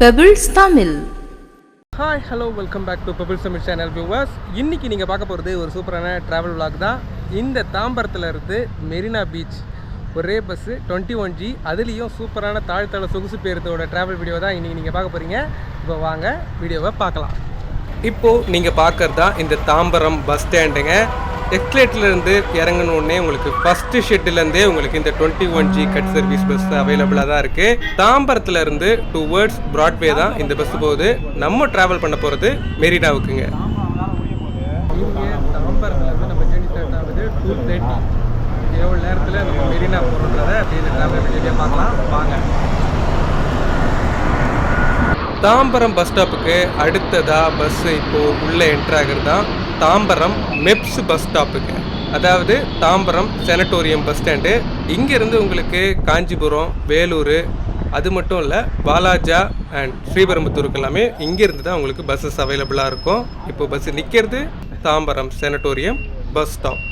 Pebbles Tamil hi hello welcome back to bubble Tamil channel viewers இன்னைக்கு நீங்கள் பார்க்க போகிறது ஒரு சூப்பரான ட்ராவல் விளாக் தான். இந்த தாம்பரத்தில் இருந்து மெரினா பீச் ஒரே பஸ்ஸு டுவெண்ட்டி ஒன் ஜி அதுலேயும் சூப்பரான தாழ்த்தள சொகுசு பேருத்தோட ட்ராவல் வீடியோ தான் இன்றைக்கி நீங்கள் பார்க்க போகிறீங்க இப்போ வாங்க வீடியோவை பார்க்கலாம். இப்போது நீங்கள் பார்க்குறது தான் இந்த தாம்பரம் பஸ் ஸ்டாண்டுங்க எக்ஸ்லேட்லேருந்து இறங்கின உடனே உங்களுக்கு ஃபஸ்ட்டு ஷெட்டுலேருந்தே உங்களுக்கு இந்த twenty one G cut service bus அவைலபிளாக தான் இருக்குது தாம்பரத்துல இருந்து டுவர்ட்ஸ் ப்ராட்வே தான் இந்த பஸ் போகுது. நம்ம ட்ராவல் பண்ண போகிறது மெரினாவுக்குங்க. தாம்பரத்துலேருந்து நம்ம ஜேர்னி ஸ்டார்ட் ஆகுது டூ தேர்ட்டி எவ்வளோ நேரத்தில் நம்ம மெரினா போகிறோன்றத அப்படி இந்த ட்ராவல் வீடியோ பார்க்கலாம். வாங்க. தாம்பரம் பஸ் ஸ்டாப்புக்கு அடுத்ததா பஸ் இப்போ உள்ள என்ட்ரு ஆகிறது தான் தாம்பரம் மெப்ஸ் பஸ் ஸ்டாப்புக்கு. அதாவது தாம்பரம் செனட்டோரியம் பஸ் ஸ்டாண்டு இங்கேருந்து உங்களுக்கு காஞ்சிபுரம் வேலூர் அது மட்டும் இல்லை பாலாஜா அண்ட் ஸ்ரீபெரும்புத்தூருக்கு எல்லாமே இங்கேருந்து தான் உங்களுக்கு பஸ்ஸஸ் அவைலபிளாக இருக்கும். இப்போ பஸ் நிற்கிறது Tambaram sanatorium bus stop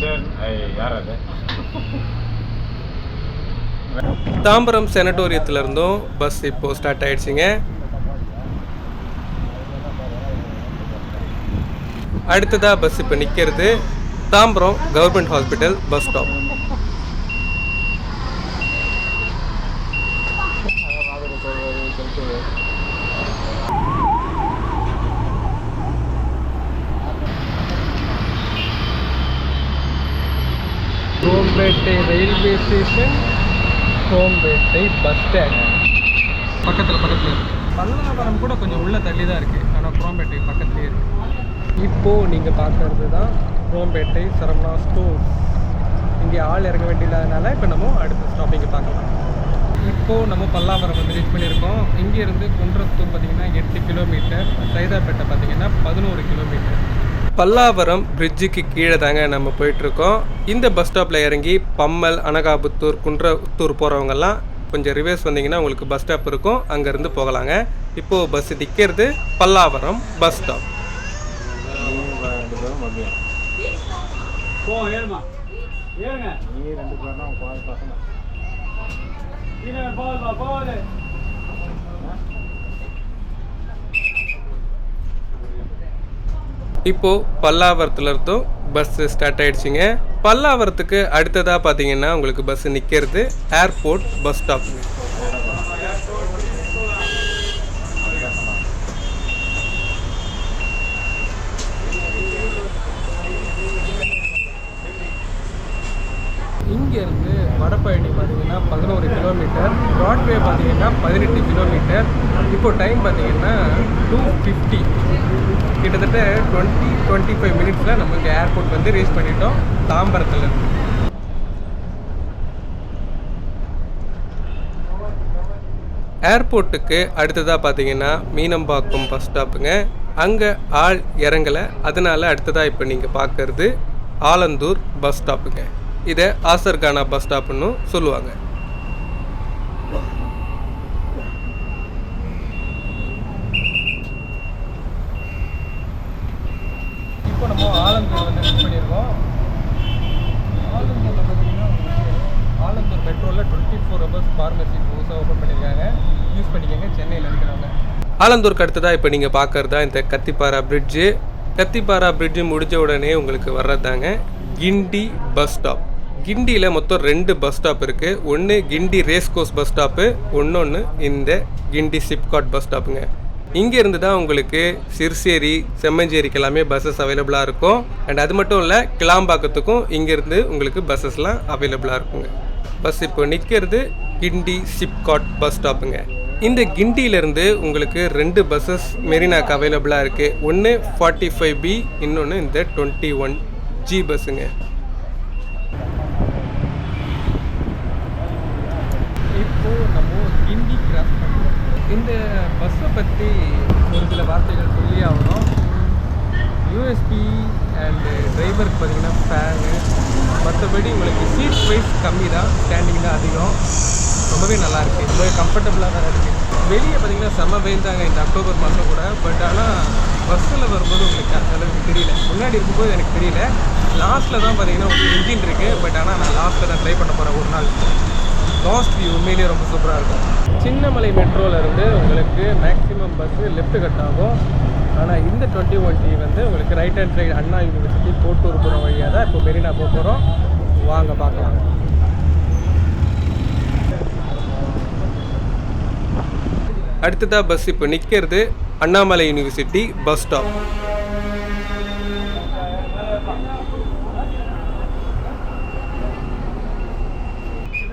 sir யார் அது? தாம்பரம் செனட்டோரியத்துலேருந்தும் பஸ் இப்போ ஸ்டார்ட் ஆயிடுச்சுங்க. அடுத்ததாக பஸ் இப்போ நிற்கிறது Tambaram government hospital bus stop Chromepet railway station Chromepet bus stand பக்கத்தில் பக்கத்தில். பல்லாவரம் கூட கொஞ்சம் உள்ள தள்ளி தான் இருக்குது ஆனால் குரோம்பேட்டை பக்கத்துலேயே இருக்குது இப்போது நீங்கள் பார்க்கறது தான் குரோம்பேட்டை சரவணா ஸ்டோர்ஸ் இங்கே ஆள் இறங்க வேண்டியதுனால இப்போ நம்ம அடுத்த ஸ்டாப்பிங்கை பார்க்கலாம். இப்போது நம்ம பல்லாவரம் வந்து ரீச் பண்ணியிருக்கோம். இங்கேருந்து குன்றத்தூர் பார்த்தீங்கன்னா எட்டு கிலோமீட்டர் சைதாப்பேட்டை பார்த்தீங்கன்னா பதினோரு கிலோமீட்டர் பல்லாவரம் பிரிட்ஜுக்கு கீழே தாங்க நம்ம போயிட்டுருக்கோம். இந்த பஸ் ஸ்டாப்பில் இறங்கி பம்மல் அனகாபுத்தூர் குன்றத்தூர் போகிறவங்கெல்லாம் கொஞ்சம் ரிவர்ஸ் வந்தீங்கன்னா உங்களுக்கு பஸ் ஸ்டாப் இருக்கும். அங்கேருந்து போகலாங்க. இப்போது பஸ் நிற்கிறது பல்லாவரம் பஸ் ஸ்டாப் ரெண்டு இப்போது பல்லாவரத்துலேருந்தும் பஸ்ஸு பஸ் ஸ்டார்ட் ஆயிடுச்சுங்க. பல்லாவரத்துக்கு அடுத்ததாக பார்த்தீங்கன்னா உங்களுக்கு பஸ் நிற்கிறது ஏர்போர்ட் பஸ் ஸ்டாப்புங்க இங்கேருந்து வடபழனி பார்த்தீங்கன்னா பதினோரு கிலோமீட்டர் ப்ராட்வே பார்த்தீங்கன்னா பதினெட்டு கிலோமீட்டர் இப்போ டைம் பார்த்தீங்கன்னா டூ ஃபிஃப்டி கிட்டத்தட்ட டுவெண்ட்டி டுவெண்ட்டி ஃபைவ் மினிட்ஸில் நமக்கு ஏர்போர்ட் வந்து ரீச் பண்ணிட்டோம். தாம்பரத்துலேருந்து. ஏர்போர்ட்டுக்கு அடுத்ததாக பார்த்தீங்கன்னா மீனம்பாக்கம் பஸ் ஸ்டாப்புங்க அங்கே ஆள் இறங்கலை. அதனால் அடுத்ததாக இப்போ நீங்கள் பார்க்கறது ஆலந்தூர் பஸ் ஸ்டாப்புங்க இதை ஆசர்கானா பஸ் ஸ்டாப்புன்னு சொல்லுவாங்க இப்போ நம்ம ஆலந்தூர் வந்து மிஸ் பண்ணியிருக்கோம் ஆலந்தூரில் பார்த்தீங்கன்னா ஆலந்தூர் மெட்ரோவில் டுவெண்ட்டி ஃபோர் ஹவர்ஸ் ஃபார்மசி புதுசாக ஓப்பன் பண்ணியிருக்காங்க யூஸ் பண்ணிக்கோங்க சென்னையில் இருக்கிறவங்க ஆலந்தூருக்கு அடுத்ததாக இப்போ நீங்கள் பார்க்குறதா இந்த கத்திப்பாரா பிரிட்ஜு கத்திப்பாரா பிரிட்ஜு முடிஞ்ச உடனே உங்களுக்கு வர்றதாங்க கிண்டி பஸ் ஸ்டாப் கிண்டியில் மொத்தம் ரெண்டு பஸ் ஸ்டாப் இருக்குது ஒன்று Guindy race course bus stop ஒன்று இந்த கிண்டி சிப்காட் பஸ் ஸ்டாப்புங்க இங்கே இருந்து தான் உங்களுக்கு சிறுசேரி செம்மஞ்சேரிக்கு எல்லாமே பஸ்ஸஸ் அவைலபிளாக இருக்கும். அண்ட் அது மட்டும் இல்லை கிளாம்பாக்கத்துக்கும் இங்கேருந்து உங்களுக்கு பஸ்ஸஸ்லாம் அவைலபிளாக இருக்குங்க. பஸ் இப்போ நிற்கிறது கிண்டி சிப்காட் பஸ் ஸ்டாப்புங்க இந்த கிண்டியிலேருந்து உங்களுக்கு ரெண்டு பஸ்ஸஸ் மெரினாக்கு அவைலபிளாக இருக்குது ஒன்று ஃபார்ட்டி ஃபைவ் பி இன்னொன்று இந்த டுவெண்ட்டி ஒன் ஜி பஸ்ஸுங்க இப்போ நம்ம கிண்டி கிராஸ் பண்ணுறோம் இந்த பஸ்ஸை பற்றி ஒரு சில வார்த்தைகள் சொல்லி ஆகணும். யூஎஸ்பி அண்டு டிரைவருக்கு பார்த்தீங்கன்னா ஃபேனு மற்றபடி உங்களுக்கு சீட் ப்ரைஸ் கம்மி தான் ஸ்டாண்டிங் தான் அதிகம். ரொம்பவே நல்லாயிருக்கு. ரொம்பவே கம்ஃபர்டபுளாக தான் இருக்குது வெளியே பார்த்தீங்கன்னா செம்ம வெயில் தாங்க இந்த அக்டோபர் மாதம் கூட. பட் ஆனால் பஸ்ஸில் வரும்போது உங்களுக்கு அந்த அளவுக்கு தெரியல. முன்னாடி இருக்கும்போது எனக்கு தெரியல. லாஸ்ட்டில் தான் பார்த்தீங்கன்னா உங்களுக்கு இன்ஜின் இருக்குது பட் ஆனால் நான் லாஸ்ட்டில் தான் ட்ரை பண்ண போகிறேன் ஒரு நாள். லாஸ்ட் வியூ உண்மையிலேயே ரொம்ப சூப்பராக இருக்கும். சின்னமலை மெட்ரோவில் இருந்து உங்களுக்கு மேக்ஸிமம் பஸ்ஸு லெஃப்ட் கட் ஆகும். ஆனால் இந்த டுவெண்ட்டி ஒன் டி வந்து உங்களுக்கு right hand side Anna university Kottur போகிற வழியாக தான் இப்போ மெரினா போக போகிறோம் வாங்க பார்க்கலாம். அடுத்ததாக பஸ் இப்போ நிற்கிறது Annamalai university bus stop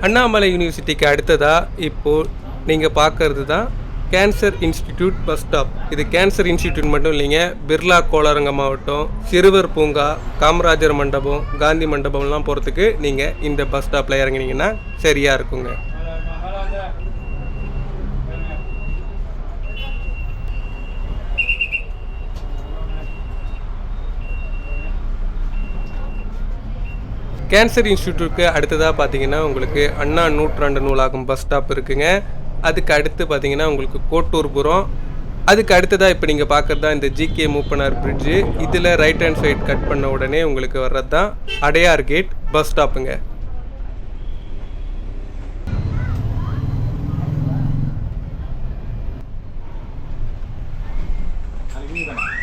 Annamalai யூனிவர்சிட்டிக்கு அடுத்ததாக இப்போது நீங்கள் பார்க்கறது தான் கேன்சர் இன்ஸ்டிடியூட் பஸ் ஸ்டாப். இது கேன்சர் இன்ஸ்டிடியூட் மட்டும் இல்லைங்க. பிர்லா கோளாரங்க மாவட்டம் சிறுவர் பூங்கா காமராஜர் மண்டபம் காந்தி மண்டபம்லாம் போகிறதுக்கு நீங்கள் இந்த பஸ் ஸ்டாப்பில் இறங்குனீங்கன்னா சரியாக இருக்குங்க. கேன்சர் இன்ஸ்டியூட்டுக்கு அடுத்ததாக பார்த்தீங்கன்னா உங்களுக்கு அண்ணா நூற்றாண்டு நூலாகும் பஸ் ஸ்டாப் இருக்குங்க. அதுக்கு அடுத்து பார்த்தீங்கன்னா உங்களுக்கு கோட்டூர்புரம் அதுக்கு அடுத்ததாக இப்போ நீங்கள் பார்க்குறது தான் இந்த ஜிகே மூப்பனார் பிரிட்ஜு இதில் ரைட் ஹேண்ட் சைட் கட் பண்ண உடனே உங்களுக்கு வர்றது தான் அடையார் கேட் பஸ் ஸ்டாப்புங்க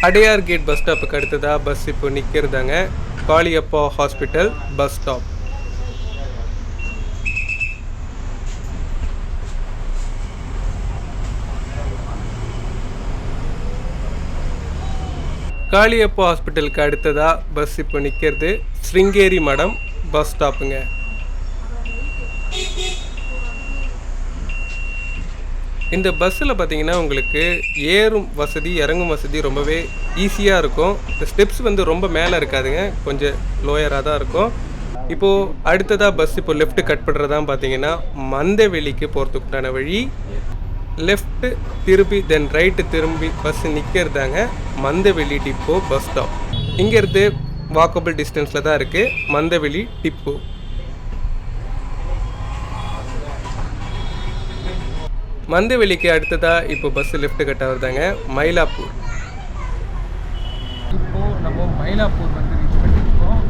அடையார் கேட் பஸ் ஸ்டாப்புக்கு அடுத்ததாக பஸ் இப்போ நிற்கிறதாங்க Kaliappa hospital bus stop Kaliappa ஹாஸ்பிட்டலுக்கு அடுத்ததாக பஸ் இப்போ நிற்கிறது ஸ்ருங்கேரி மடம் பஸ் ஸ்டாப்புங்க. இந்த பஸ்ஸில் பார்த்தீங்கன்னா உங்களுக்கு ஏறும் வசதி இறங்கும் வசதி ரொம்பவே ஈஸியாக இருக்கும். இந்த ஸ்டெப்ஸ் வந்து ரொம்ப மேலே இருக்காதுங்க. கொஞ்சம் லோயராக தான் இருக்கும். இப்போது அடுத்ததாக பஸ் இப்போ லெஃப்ட் கட் பண்ணுறதான் பார்த்தீங்கன்னா மந்தவெளிக்கு போகிறதுக்குண்டான வழி. லெஃப்ட்டு திரும்பி தென் ரைட்டு திரும்பி பஸ் நிற்கிறதாங்க மந்தவெளி டிப்போ பஸ் ஸ்டாப் இங்கேருந்து வாக்கபிள் டிஸ்டன்ஸில் தான் இருக்குது மந்தவெளி டிப்போ. மந்தவெளிக்கு அடுத்ததாக இப்போ பஸ் லெஃப்ட் கட் ஆகுறதாங்க மயிலாப்பூர். இப்போ நம்ம மயிலாப்பூர் வந்து ரீச் பண்ணியிருக்கோம்.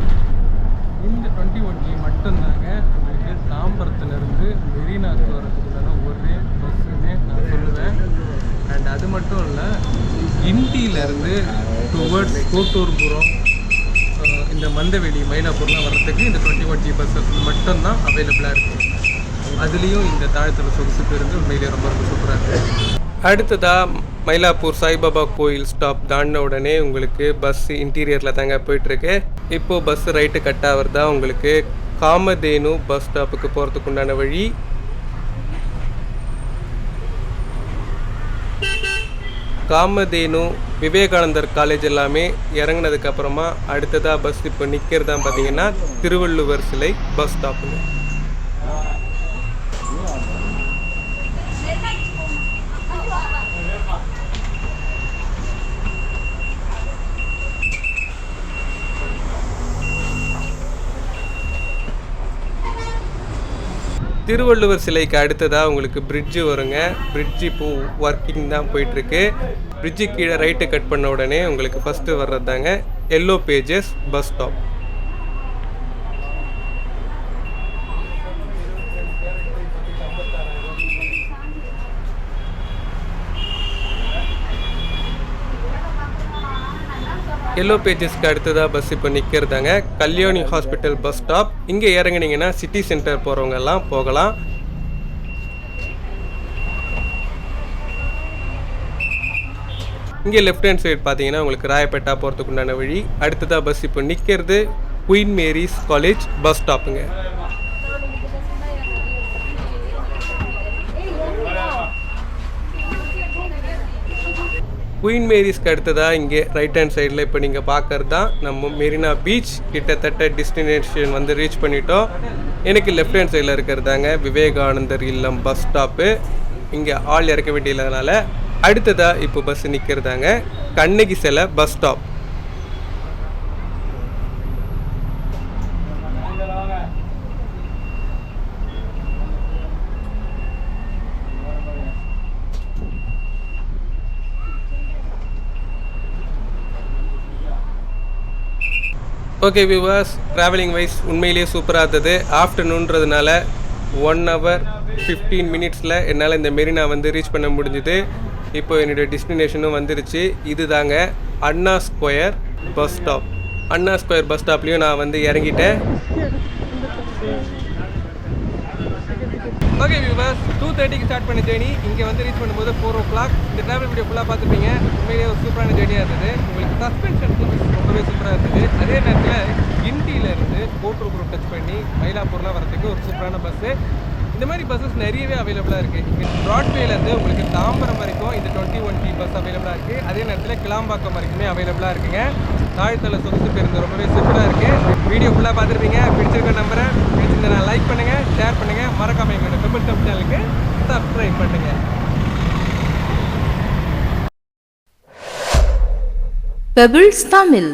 இந்த டுவெண்ட்டி ஒன் ஜி மட்டும்தாங்க உங்களுக்கு தாம்பரத்துலேருந்து மெரினாக்கு வரது ஒரே பஸ்ஸுன்னு நான் சொல்லுவேன் அண்ட் அது மட்டும் இல்லை கிண்டியிலேருந்து டுவர்ட்ஸ் கோட்டூர்புரம் இந்த மந்தவெளி மயிலாப்பூர்லாம் வர்றதுக்கு இந்த டுவெண்ட்டி ஒன் ஜி பஸ் மட்டும்தான் அவைலபிளாக இருக்குது அதுலேயும் இந்த தாழ்த்தல சொகுசு பேருந்து உண்மையிலேயே ரொம்ப ரொம்ப சூப்பராக இருக்குது அடுத்ததாக மயிலாப்பூர் சாய்பாபா கோயில் ஸ்டாப் தாண்டின உடனே உங்களுக்கு பஸ் இன்டீரியரில் தாங்க போயிட்டுருக்கு. இப்போது பஸ் ரைட்டு கட் ஆகிறதா உங்களுக்கு காமதேனு பஸ் ஸ்டாப்புக்கு போகிறதுக்கு உண்டான வழி காமதேனு விவேகானந்தர் காலேஜ் எல்லாமே இறங்கினதுக்கப்புறமா அடுத்ததாக பஸ் இப்போ நிற்கிறதா பார்த்தீங்கன்னா திருவள்ளுவர் சிலை பஸ் ஸ்டாப்புங்க திருவள்ளுவர் சிலைக்கு அடுத்ததாக உங்களுக்கு பிரிட்ஜு வருங்க. பிரிட்ஜ் இப்போது ஒர்க்கிங் தான் போயிட்டுருக்கு பிரிட்ஜு கீழே ரைட்டு கட் பண்ண உடனே உங்களுக்கு ஃபஸ்ட்டு வர்றது தாங்க yellow pages bus stop yellow பேஜஸ்க்கு அடுத்ததாக பஸ் இப்போ நிற்கிறதாங்க கல்யாணி ஹாஸ்பிட்டல் பஸ் ஸ்டாப் இங்கே இறங்குனீங்கன்னா சிட்டி சென்டர் போகிறவங்க எல்லாம் போகலாம். இங்கே லெஃப்ட் ஹேண்ட் சைடு பார்த்தீங்கன்னா உங்களுக்கு ராயப்பேட்டா போகிறதுக்கு உண்டான வழி. அடுத்ததாக பஸ் இப்போ நிற்கிறது குயின் மேரிஸ் காலேஜ் பஸ் ஸ்டாப்புங்க குயின் மேரிஸ்க்கு அடுத்ததாக இங்கே ரைட் ஹேண்ட் சைடில் இப்போ நீங்கள் பார்க்கறது தான் நம்ம மெரினா பீச். கிட்டத்தட்ட டெஸ்டினேஷன் வந்து ரீச் பண்ணிட்டோம். எனக்கு லெஃப்ட் ஹேண்ட் சைடில் இருக்கிறதாங்க விவேகானந்தர் இல்லம் பஸ் ஸ்டாப்பு இங்கே ஆள் இறக்க வேண்டியதுனால அடுத்ததாக இப்போ பஸ் நிற்கிறதாங்க கண்ணகி சிலை bus stop okay viewers travelling wise உண்மையிலேயே சூப்பராக இருந்தது. ஆஃப்டர்நூன்றதுனால ஒன் ஹவர் ஃபிஃப்டீன் மினிட்ஸில் என்னால் இந்த மெரினா வந்து ரீச் பண்ண முடிஞ்சுது. இப்போ என்னுடைய டெஸ்டினேஷனும் வந்துருச்சு. இதுதாங்க Anna square bus stop. Anna square bus ஸ்டாப்லேயும் நான் வந்து இறங்கிட்டேன். ஓகே வியூவர்ஸ் டூ தேர்ட்டிக்கு ஸ்டார்ட் பண்ண ஜேர்னி இங்கே வந்து ரீச் பண்ணும்போது ஃபோர் ஓ கிளாக் இந்த ட்ராவல் வீடியோ ஃபுல்லாக பார்த்துருப்பீங்க. உண்மையிலேயே ஒரு சூப்பரான ஜேர்னியாக இருந்தது. உங்களுக்கு சஸ்பென்ஷன் ரொம்பவே சூப்பராக இருந்தது. அதே நேரத்தில் கிண்டியிலேருந்து கோட்டூர் குரூப் டச் பண்ணி மயிலாப்பூர்லாம் வரதுக்கு ஒரு சூப்பரான பஸ்ஸு இந்த மாதிரி பஸ்ஸஸ் நிறையவே அவைலபிளாக இருக்குது இங்கே ப்ராட்வேலேருந்து உங்களுக்கு தாம்பரம் வரைக்கும் இந்த டுவெண்ட்டி ஒன் டி பஸ் அவைலபிளாக இருக்குது அதே நேரத்தில் கிளாம்பாக்கம் வரைக்குமே அவைலபிளாக இருக்குங்க. தாழ்த்தல சொகுசு பேருந்து ரொம்பவே சூப்பராக இருக்குது வீடியோ ஃபுல்லாக பார்த்துருப்பீங்க. பிடிச்சிருக்க நம்பரை பிடிச்சிருந்தா லைக் பண்ணுங்கள் ஷேர் பண்ணுங்கள் மறக்காம எங்களோட பெபிள் டப் சேனலுக்கு சப்ஸ்கிரைப் பண்ணுங்கள் பெபிள்ஸ் தமிழ்